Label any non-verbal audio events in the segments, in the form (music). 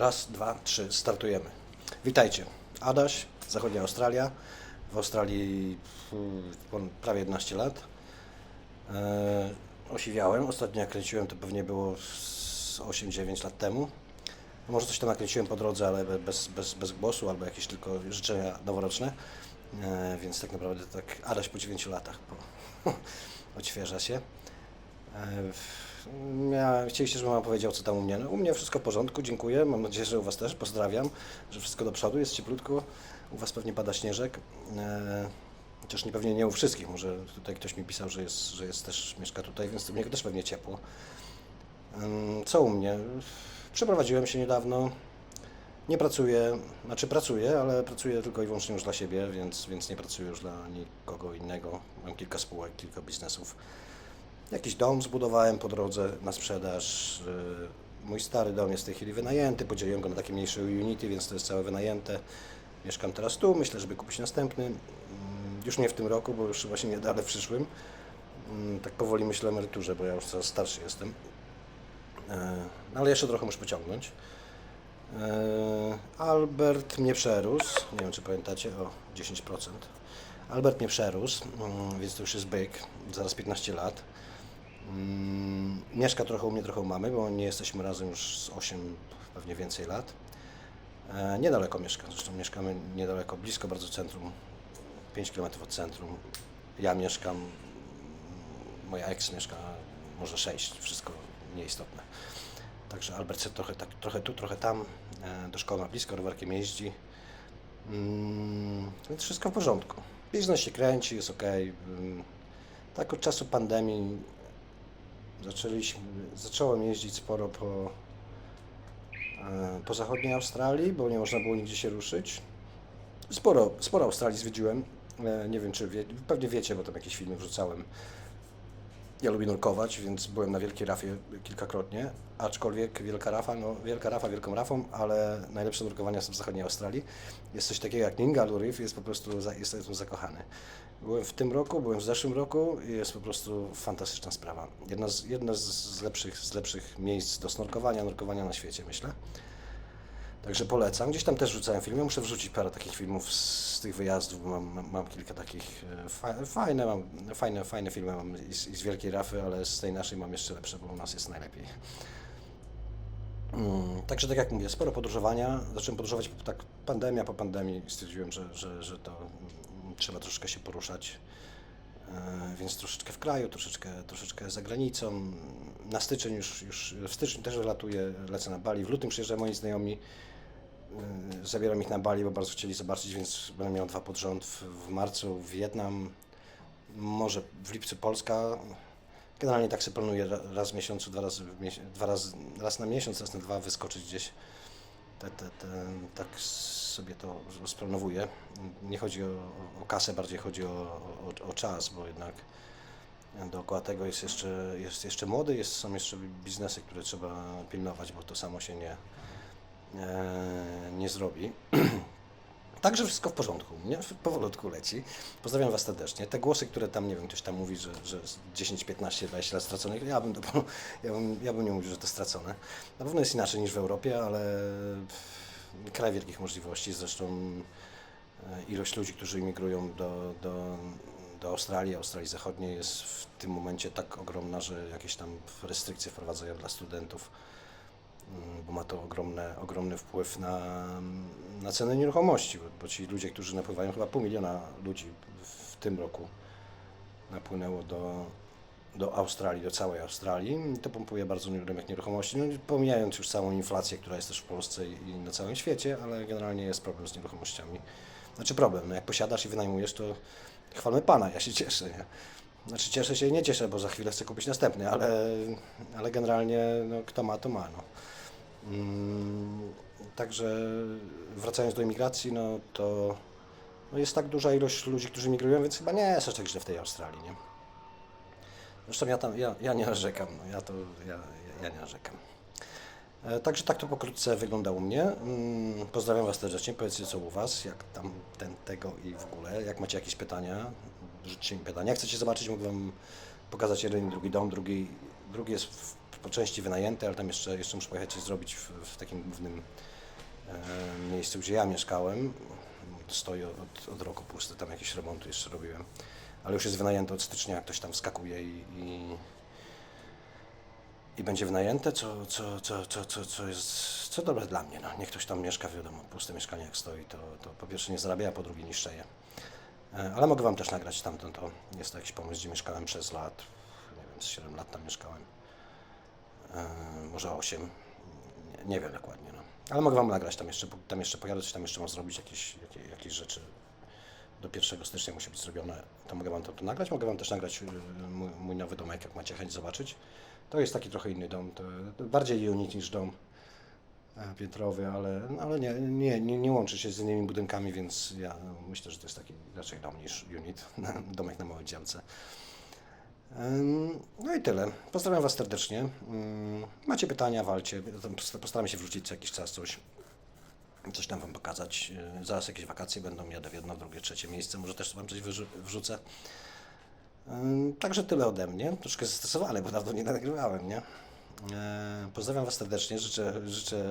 Raz, dwa, trzy, startujemy. Witajcie. Adaś, Zachodnia Australia. W Australii mm, pon- prawie 11 lat. E, osiwiałem. Ostatnio jak kręciłem to pewnie było z 8-9 lat temu. Może coś tam nakręciłem po drodze, ale be- bez, bez, bez głosu albo jakieś tylko życzenia noworoczne. E, więc tak naprawdę tak Adaś po 9 latach po, (laughs) odświeża się. E, Ja, chcieliście, żebym wam powiedział, co tam u mnie. No, u mnie wszystko w porządku, dziękuję. Mam nadzieję, że u was też. Pozdrawiam, że wszystko do przodu, jest cieplutko. U was pewnie pada śnieżek. E, chociaż nie pewnie nie u wszystkich. Może tutaj ktoś mi pisał, że jest, że jest też, mieszka tutaj, więc u mnie też pewnie ciepło. Ym, Co u mnie? Przeprowadziłem się niedawno. Nie pracuję, znaczy pracuję, ale pracuję tylko i wyłącznie już dla siebie, więc, więc nie pracuję już dla nikogo innego. Mam kilka spółek, kilka biznesów. Jakiś dom zbudowałem po drodze na sprzedaż. Yy, Mój stary dom jest w tej chwili wynajęty, podzieliłem go na takie mniejsze unity, więc to jest całe wynajęte. Mieszkam teraz tu, myślę, żeby kupić następny. Mm, Już nie w tym roku, bo już właśnie nie dalej w przyszłym. Mm, Tak powoli myślę o emeryturze, bo ja już coraz starszy jestem. E, no ale jeszcze trochę muszę pociągnąć. E, Albert mnie przerósł, nie wiem czy pamiętacie, o 10%. Albert mnie przerósł, mm, więc to już jest byk, zaraz 15 lat. Mm, Mieszka trochę u mnie, trochę u mamy, bo nie jesteśmy razem już z 8, pewnie więcej lat. E, Niedaleko mieszka, zresztą mieszkamy niedaleko, blisko bardzo centrum, 5 km od centrum. Ja mieszkam, mm, moja ex mieszka może 6, wszystko nieistotne. Także Albert trochę, tak, trochę tu, trochę tam, e, do szkoły ma blisko, rowerkiem jeździ. Mm, więc wszystko w porządku. Biznes się kręci, jest ok. Tak od czasu pandemii zaczęliśmy, zacząłem jeździć sporo po, e, po zachodniej Australii, bo nie można było nigdzie się ruszyć. Sporo, sporo Australii zwiedziłem. E, Nie wiem, czy wie, pewnie wiecie, bo tam jakieś filmy wrzucałem. Ja lubię nurkować, więc byłem na Wielkiej Rafie kilkakrotnie, aczkolwiek Wielka Rafa, no Wielka Rafa Wielką Rafą, ale najlepsze nurkowania są w zachodniej Australii. Jest coś takiego jak Ningaloo Reef, jest po prostu, jestem zakochany. Byłem w tym roku, byłem w zeszłym roku i jest po prostu fantastyczna sprawa. Jedna z, jedna z lepszych, z lepszych miejsc do snorkowania, nurkowania na świecie, myślę. Także polecam. Gdzieś tam też rzucałem filmy. Muszę wrzucić parę takich filmów z, tych wyjazdów, mam, mam, kilka takich e, fa, fajne, mam, fajne, fajne filmy mam i z, z Wielkiej Rafy, ale z tej naszej mam jeszcze lepsze, bo u nas jest najlepiej. Mm, Także tak jak mówię, sporo podróżowania. Zacząłem podróżować po, tak pandemia po pandemii. Stwierdziłem, że, że, że to mm, trzeba troszeczkę się poruszać. E, Więc troszeczkę w kraju, troszeczkę, troszeczkę za granicą. Na styczeń już, już w styczniu też latuję, lecę na Bali. W lutym przyjeżdżają moi znajomi. E, Zabieram ich na Bali, bo bardzo chcieli zobaczyć, więc będę miał dwa pod rząd. W, marcu Wietnam, może w lipcu Polska. Generalnie tak sobie planuję ra- raz w miesiącu, dwa razy, dwa razy raz na miesiąc, raz na dwa wyskoczyć gdzieś. Te, te, te, tak sobie to splanowuję. Nie chodzi o, o kasę, bardziej chodzi o, o, o czas, bo jednak dookoła tego jest jeszcze, jest jeszcze młody, jest, są jeszcze biznesy, które trzeba pilnować, bo to samo się nie, nie zrobi. (clears throat) Także wszystko w porządku, nie? powolutku leci. Pozdrawiam Was serdecznie. Te głosy, które tam, nie wiem, ktoś tam mówi, że, że z 10, 15, 20 lat straconych, ja bym, to, ja, bym, ja bym nie mówił, że to stracone. Na pewno jest inaczej niż w Europie, ale kraj wielkich możliwości. Zresztą e, ilość ludzi, którzy imigrują do, do, do Australii, Australii Zachodniej jest w tym momencie tak ogromna, że jakieś tam restrykcje wprowadzają dla studentów bo ma to ogromne, ogromny wpływ na, na cenę nieruchomości, bo, bo ci ludzie, którzy napływają, chyba pół miliona ludzi w tym roku napłynęło do, do Australii, do całej Australii i to pompuje bardzo rynek nieruchomości, no, pomijając już całą inflację, która jest też w Polsce i na całym świecie, ale generalnie jest problem z nieruchomościami. Znaczy problem, no jak posiadasz i wynajmujesz, to chwalmy Pana, ja się cieszę, nie? Znaczy cieszę się i nie cieszę, bo za chwilę chcę kupić następny, ale, ale generalnie no, kto ma, to ma. No. Mm, Także wracając do imigracji, no to no jest tak duża ilość ludzi, którzy migrują, więc chyba nie jest aż tak źle w tej Australii, nie? Zresztą ja tam, ja, ja nie narzekam, no, ja to, ja, ja, nie narzekam. E, Także tak to pokrótce wygląda u mnie. Mm, Pozdrawiam Was serdecznie, powiedzcie co u Was, jak tam ten, tego i w ogóle. Jak macie jakieś pytania, rzućcie mi pytania. Jak chcecie zobaczyć, mogę Wam pokazać jeden i drugi dom, drugi, drugi jest w po części wynajęty, ale tam jeszcze, jeszcze muszę pojechać coś zrobić w, w takim głównym e, miejscu, gdzie ja mieszkałem. Stoi od, od roku pusty, tam jakieś remonty jeszcze robiłem. Ale już jest wynajęte od stycznia, ktoś tam skakuje i, i, i będzie wynajęte, co, co, co, co, co, co jest co dobre dla mnie. No. Niech ktoś tam mieszka, wiadomo, puste mieszkanie jak stoi, to, to po pierwsze nie zarabia, a po drugie niszczeje. E, Ale mogę Wam też nagrać stamtąd, to jest to jakiś pomysł, gdzie mieszkałem przez lat, nie wiem, z 7 lat tam mieszkałem, może 8, nie, nie wiem dokładnie, no. Ale mogę Wam nagrać, tam jeszcze, tam jeszcze pojadę, coś tam jeszcze mam zrobić, jakieś, jakieś, jakieś rzeczy do 1 stycznia musi być zrobione, to mogę Wam to, to nagrać, mogę Wam też nagrać y, mój, mój nowy domek, jak macie chęć zobaczyć. To jest taki trochę inny dom, to, to bardziej unit niż dom e, piętrowy, ale, no, ale nie, nie, nie, nie łączy się z innymi budynkami, więc ja myślę, że to jest taki raczej dom niż unit, (laughs) domek na małej działce. No i tyle. Pozdrawiam Was serdecznie. Ym, Macie pytania, walcie. Tam posta- Postaramy się wrócić co jakiś czas coś. Coś tam Wam pokazać. Yy, Zaraz jakieś wakacje będą, jadę w jedno, drugie, trzecie miejsce. Może też Wam coś wrzucę. Także tyle ode mnie. Troszkę zestresowany, bo dawno nie nagrywałem, nie? Yy, Pozdrawiam Was serdecznie. Życzę, życzę,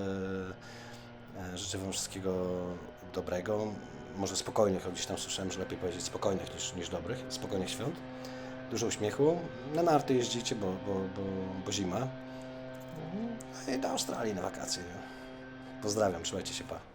e, życzę Wam wszystkiego dobrego. Może spokojnych, gdzieś tam słyszałem, że lepiej powiedzieć spokojnych niż, niż dobrych. Spokojnych świąt dużo uśmiechu. Na narty jeździcie, bo, bo, bo, bo zima. No i do Australii na wakacje. Pozdrawiam, trzymajcie się, pa.